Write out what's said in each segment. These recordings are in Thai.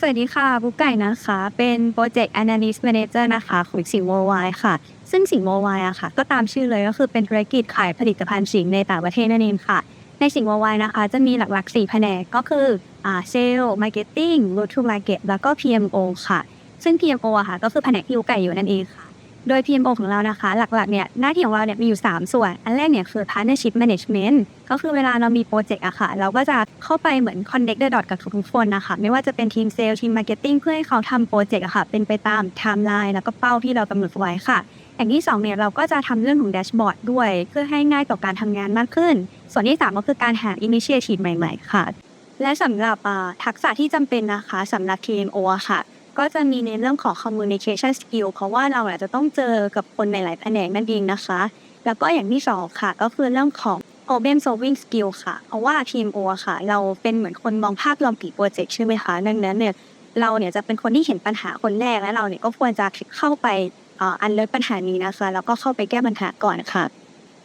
สวัสดีค่ะบุ๊กไก่นะคะ เป็น Project Analyst Manager นะคะของสิงห์โวไวค่ะ ซึ่งสิงห์โวไวอะค่ะ ก็ตามชื่อเลยก็คือเป็นธุรกิจขายผลิตภัณฑ์สิงห์ในต่างประเทศนั่นเองค่ะ ในสิงห์โวไวนะคะ จะมีหลักๆ 4 แผนกก็คืออ่าเซลล์มาร์เก็ตติ้งรูทูมาร์เก็ตแล้วก็ PMO ค่ะ ซึ่ง PMO อะค่ะ ก็คือแผนกที่บุ๊กไก่อยู่นั่นเองค่ะ โดย PMO ของเรานะคะ หลักๆเนี่ยหน้าที่ของเราเนี่ยมีอยู่ 3 ส่วน อันแรกเนี่ยคือ Partnership Management ก็คือเวลาเรามีโปรเจกต์อะค่ะ เราก็จะเข้าไปเหมือน connect the dot กับทุกๆคนนะคะ ไม่ว่าจะเป็นทีมเซลล์ทีมมาร์เก็ตติ้งเพื่อให้เขาทำโปรเจกต์อะค่ะ เป็นไปตาม timeline แล้วก็เป้าที่เรากำหนดไว้ค่ะอย่างที่2เนี่ยเราก็จะทำเรื่องของแดชบอร์ดด้วย เพื่อให้ง่ายต่อการทำงานมากขึ้น ส่วนที่ 3 ก็คือการหา initiative ใหม่ ๆ ค่ะ และสำหรับทักษะที่จำเป็นนะคะสำหรับ TMO ค่ะ ก็จะมีในเรื่องของ communication skill เพราะว่าเราอาจจะต้องเจอกับคนในหลายแผนกนั่นเองนะคะ แล้วก็อย่างที่สองค่ะ ก็คือเรื่องของ problem solving skill ค่ะ เพราะว่า TMO อะค่ะ เราเป็นเหมือนคนมองภาพรวมกี่โปรเจกต์ใช่ไหมคะดังนั้นเนี่ยเราเนี่ยจะเป็นคนที่เห็นปัญหาคนแรกและเราเนี่ยก็ควรจะเข้าไปอ่าอันเลิศปัญหานี้นะคะแล้วก็เข้าไปแก้ปัญหาก่อนค่ะ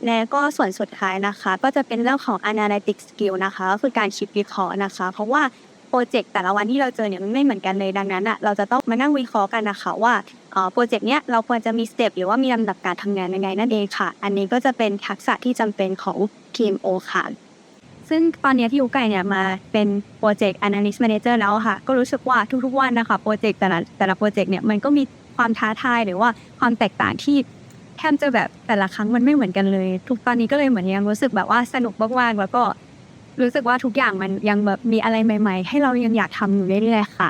และก็ส่วนสุดท้ายนะคะ ก็จะเป็นเรื่องของ analytic skill นะคะก็คือการคิดวิเคราะห์นะคะ เพราะว่า โปรเจกต์แต่ละวันที่เราเจอเนี่ยมันไม่เหมือนกันเลยดังนั้นอะเราจะต้องมานั่งวิเคราะห์กันนะคะว่าเออโปรเจกต์เนี้ยเราควรจะมีสเต็ปหรือว่ามีลำดับการทำงานยังไงนั่นเองค่ะ อันนี้ก็จะเป็นทักษะที่จำเป็นของ TMO ค่ะซึ่งตอนนี้ที่อูไก่เนี่ยมาเป็นโปรเจกต์ analyst manager แล้วค่ะ ก็รู้สึกว่าทุกๆวันนะคะโปรเจกต์แต่ละแต่ละโปรเจกต์เนี่ยมันก็มีความท้าทายหรือว่าความแตกต่างที่แทบจะแบบแต่ละครั้งมันไม่เหมือนกันเลย ทุกตอนนี้ก็เลยเหมือนยังรู้สึกแบบว่าสนุกมากๆแล้วก็ รู้สึกว่าทุกอย่างมันยังแบบมีอะไรใหม่ ๆ ให้เรายังอยากทำอยู่เรื่อยๆค่ะ